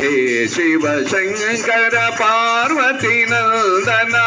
हे शिव शङ्कर पार्वती नन्दना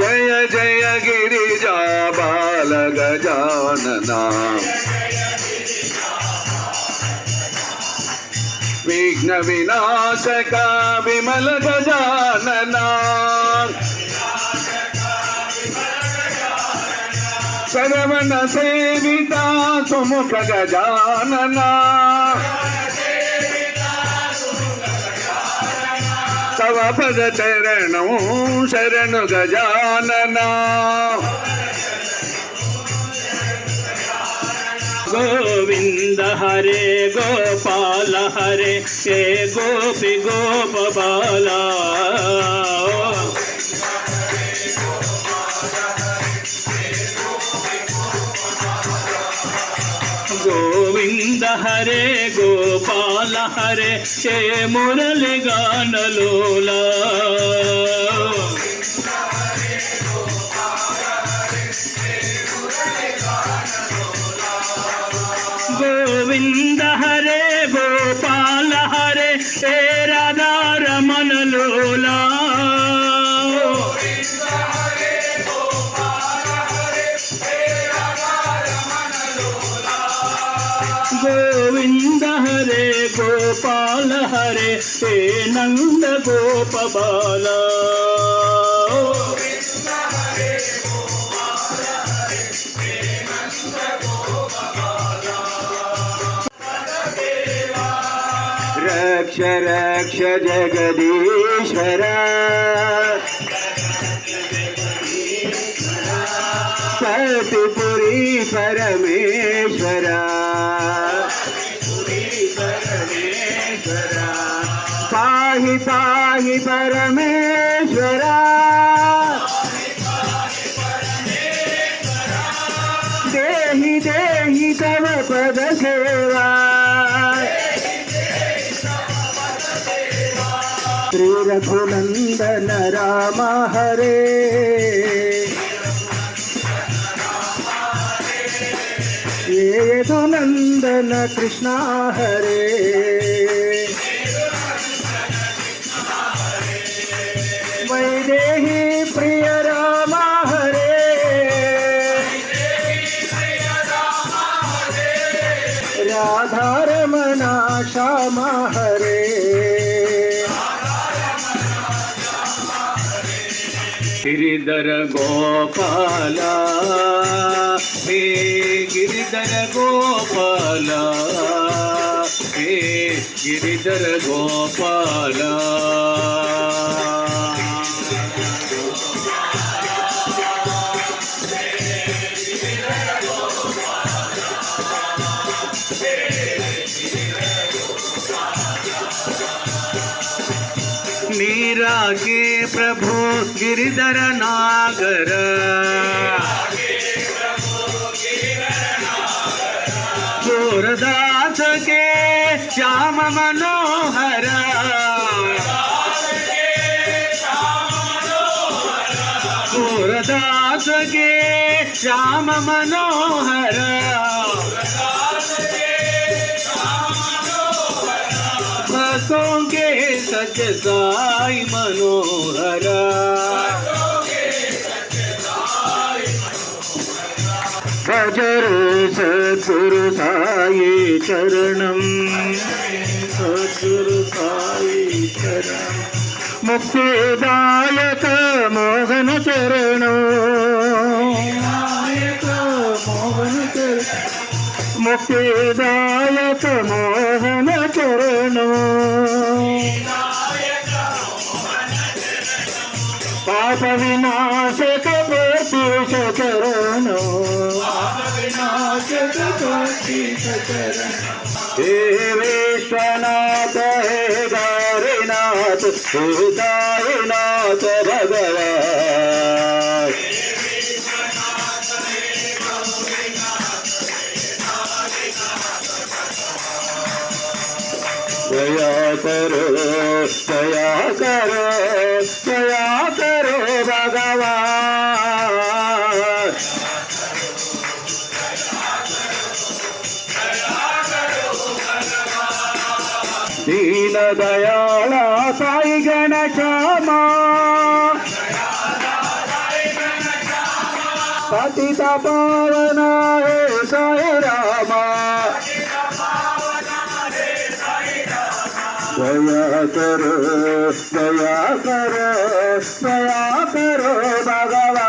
जय जय गिरिजा बाल गजानना। विघ्न विनाशक विमल गजानना। सरवण सेविता సుముఖ గజానన తవ పద చరణం శరణు గజానన. గోవింద హరే గోపాల హరే హే గోపి గోపాలా गोपाल हरे हे मुरली गानलोला गोपाल हरे हे नंद गोप रक्ष रक्ष जगदीश्वर। सतपुरी परमेश्वर। पाहि परमेश्वर। देहि देहि तव पद सेवा। श्री राम हरे। ये यदुनंदन कृष्ण हरे। గోపాల హే గిరిధర గోపాల హే గిరిధర గోపాల. के प्रभु गिरिधर नागर। चोरदास के श्याम मनोहर। चोरदास के श्याम मनोहर। సత్యసాయి మనోహర. భజరు సద్గురు సాయి చరణం. సద్గురు సాయి చరణం. ముక్తిదాయక మోహన మోహన చరణం. ముక్తిదాయక మోహన చరణం. పాప వినాశక ప్రత్యేక చరణం హే విశ్వనాథ హే గారినాథ హృదయనాథ భగవా దయా కరో దయా కరో దయా దేవా దీన దయాళ సాయి గణకామా పతిత పావన సాయి రామా. దయాకర దయాకర దయాకర భగవా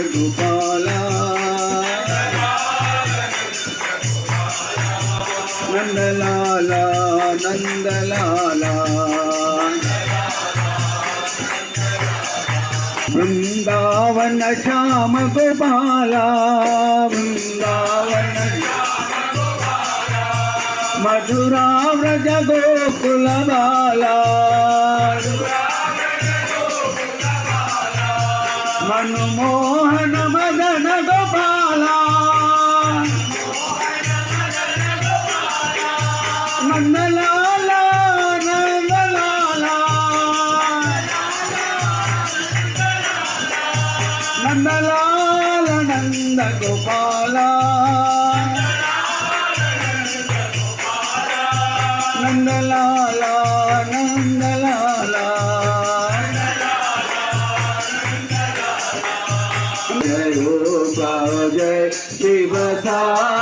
గోపాల నందలాల నందలాల. బృందావన శ్యామ గోపాల. బృందావన మధురా వ్రజ గోకుల బాలా. మనుమోహన మదన గోపాల. నందలాల గోపాల. నందలాల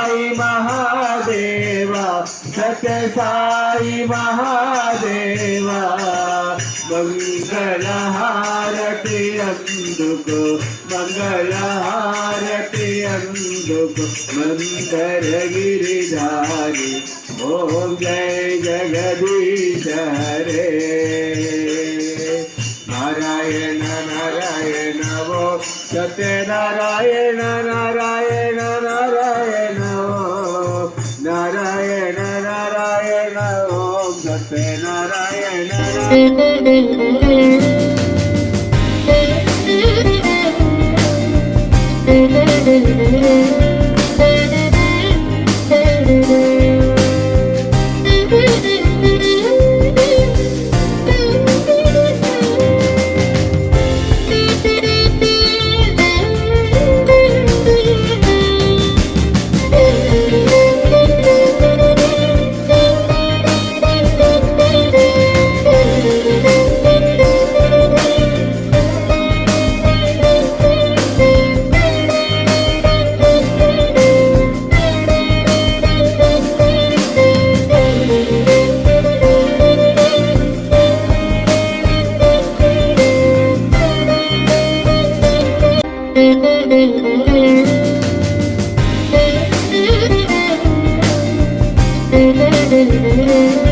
साई महादेवा सत्य साई महादेवा, मंगलहारति अंधुको, मंगलहारति गो मंत्र गिरिधारी, ओम जय जगदीश हरे नारायण नारायण वो Satya Narayan Narayan Thank you. Thank you.